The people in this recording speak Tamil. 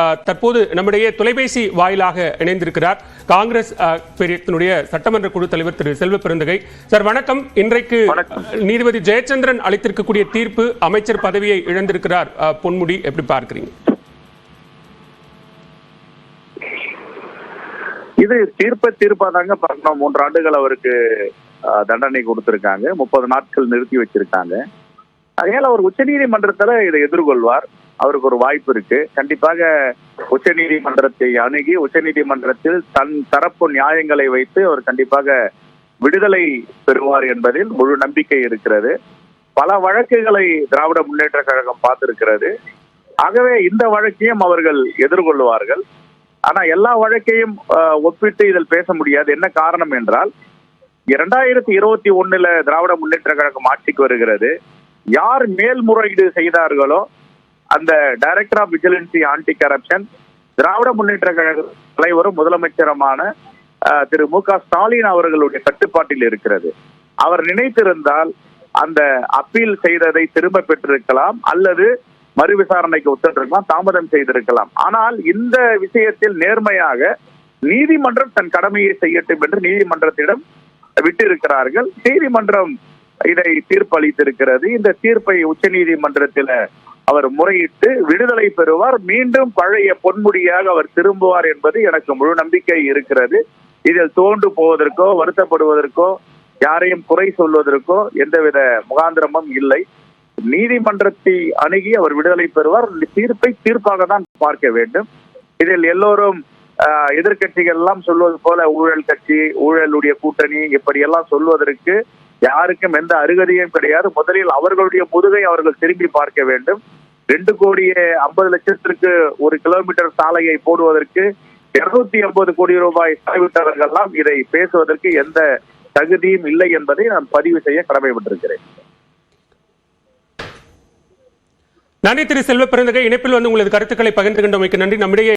தற்போது நம்முடைய தொலைபேசி வாயிலாக இணைந்திருக்கிறார் காங்கிரஸ் சட்டமன்ற குழு தலைவர் திரு செல்வ பெருந்தகை. சார் வணக்கம். இன்றைக்கு. நீதிபதி ஜெயச்சந்திரன் அளித்திருக்கக்கூடிய தீர்ப்பு அமைச்சர் பதவியை இழந்திருக்கிறார். பொன்முடி எப்படி பார்க்கிறீங்க? இது தீர்ப்ப தீர்ப்பா தாங்க பார்க்கணும். மூன்று ஆண்டுகள் அவருக்கு தண்டனை கொடுத்திருக்காங்க. முப்பது நாட்கள் நிறுத்தி வச்சிருக்காங்க. அதனால அவர் உச்சநீதிமன்றத்துல இதை எதிர்கொள்வார். அவருக்கு ஒரு வாய்ப்பு இருக்கு. கண்டிப்பாக உச்சநீதிமன்றத்தை அணுகி உச்சநீதிமன்றத்தில் தன் தரப்பு நியாயங்களை வைத்து அவர் கண்டிப்பாக விடுதலை பெறுவார் என்பதில் முழு நம்பிக்கை இருக்கிறது. பல வழக்குகளை திராவிட முன்னேற்ற கழகம் பார்த்திருக்கிறது. ஆகவே இந்த வழக்கையும் அவர்கள் எதிர்கொள்வார்கள். ஆனா எல்லா வழக்கையும் ஆஹ், ஒப்பிட்டு இதில் பேச முடியாது. என்ன காரணம் என்றால் இரண்டாயிரத்தி இருபத்தி ஒண்ணுல திராவிட முன்னேற்ற கழகம் ஆட்சிக்கு வருகிறது. யார் மேல்முறையீடு செய்தார்களோ அந்த director of vigilance anti corruption Dravida Munnetra Kazhaga தலைவரும் முதலமைச்சருமான திரு மு க ஸ்டாலின் அவர்களுடைய கட்டுப்பாட்டில் இருக்கிறது. அவர் நினைத்திருந்தால் அந்த அப்பீல் செய்ததை திரும்ப பெற்றிருக்கலாம் அல்லது மறு விசாரணைக்கு உத்தரவிருக்கலாம் தாமதம் செய்திருக்கலாம். ஆனால் இந்த விஷயத்தில் நேர்மையாக நீதிமன்றம் தன் கடமையை செய்யட்டும் என்று நீதிமன்றத்திடம் விட்டிருக்கிறார்கள். நீதிமன்றம் இதை தீர்ப்பளித்திருக்கிறது. இந்த தீர்ப்பை உச்சநீதிமன்றத்தில் அவர் முறையிட்டு விடுதலை பெறுவார். மீண்டும் பழைய பொன்முடியாக அவர் திரும்புவார் என்பது எனக்கு முழு நம்பிக்கை இருக்கிறது. இதில் தோண்டு போவதற்கோ வருத்தப்படுவதற்கோ யாரையும் குறை சொல்வதற்கோ எந்தவித முகாந்திரமும் இல்லை. நீதிமன்றத்தை அணுகி அவர் விடுதலை பெறுவார். தீர்ப்பை தீர்ப்பாக தான் பார்க்க வேண்டும். இதில் எல்லோரும் ஆஹ், எதிர்க்கட்சிகள் எல்லாம் சொல்வது போல ஊழல் கட்சி ஊழலுடைய கூட்டணி இப்படி எல்லாம் சொல்வதற்கு யாருக்கும் எந்த அருகதையும் கிடையாது. முதலில் அவர்களுடைய முதுகை அவர்கள் திரும்பி பார்க்க வேண்டும். ரெண்டு கோடியே ஐம்பது லட்சத்திற்கு ஒரு கிலோமீட்டர் சாலையை போடுவதற்கு இருநூத்தி ஐம்பது கோடி ரூபாய் செலவிட்டவர்கள் எல்லாம் இதை பேசுவதற்கு எந்த தகுதியும் இல்லை என்பதை நான் பதிவு செய்ய கடமைப்பட்டிருக்கிறேன். நன்றி திரு செல்வ பிறந்தகை இணைப்பில் வந்து உங்களது கருத்துக்களை பகிர்ந்து கொண்டமைக்கு நன்றி. நம்மிடையே